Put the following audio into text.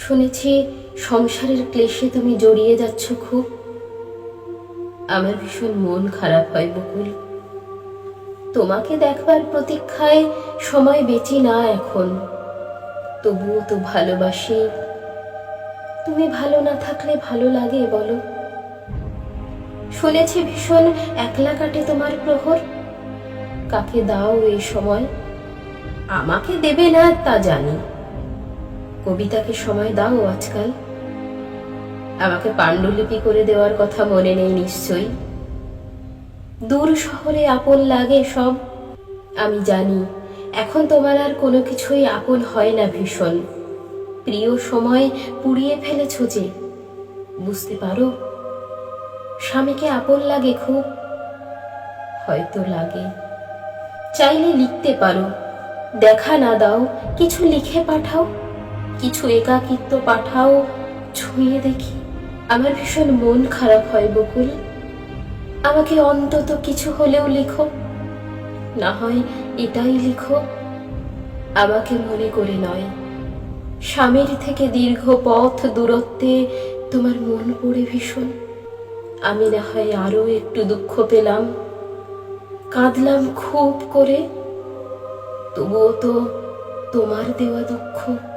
শুনেছি সংসারের ক্লেশে তুমি জড়িয়ে যাচ্ছ খুব। আমার ভীষণ মন খারাপ হয় বকুল। তোমাকে দেখবার প্রতীক্ষায় সময় বেঁচি না এখন। তবুও তো ভালোবাসি। তুমি ভালো না থাকলে ভালো লাগে বলো। শুনেছি ভীষণ একলা কাটে তোমার প্রহর। কাকে দাও এই সময়? আমাকে দেবে না তা জানি। কবিতাকে সময় দাও আজকাল। আমাকে পাণ্ডুলিপি করে দেওয়ার কথা মনে নেই নিশ্চয়ই। দূর শহরে আপন লাগে সব, আমি জানি। এখন তোমার আর কোনো কিছুই আপন হয় না ভীষণ। প্রিয় সময় পুড়িয়ে ফেলেছ যে, বুঝতে পারো? স্বামীকে আপন লাগে খুব, হয়তো লাগে। চাইলে লিখতে পারো। দেখা না দাও, কিছু লিখে পাঠাও। কিছু একাকিত্ব পাঠাও, ছুঁয়ে দেখি। আমার ভীষণ মন খারাপ হয়, বকুল। আমাকে অন্তত কিছু হলেও লিখো। না হয় এটাই লিখো। আমাকে মনে করে নয়। স্বামীর থেকে দীর্ঘ পথ দূরত্বে তোমার মন পড়ে ভীষণ। আমি না হয় আরও একটু দুঃখ পেলাম। কাঁদলাম খুব করে। তবুও তো তোমার দেওয়া দুঃখ।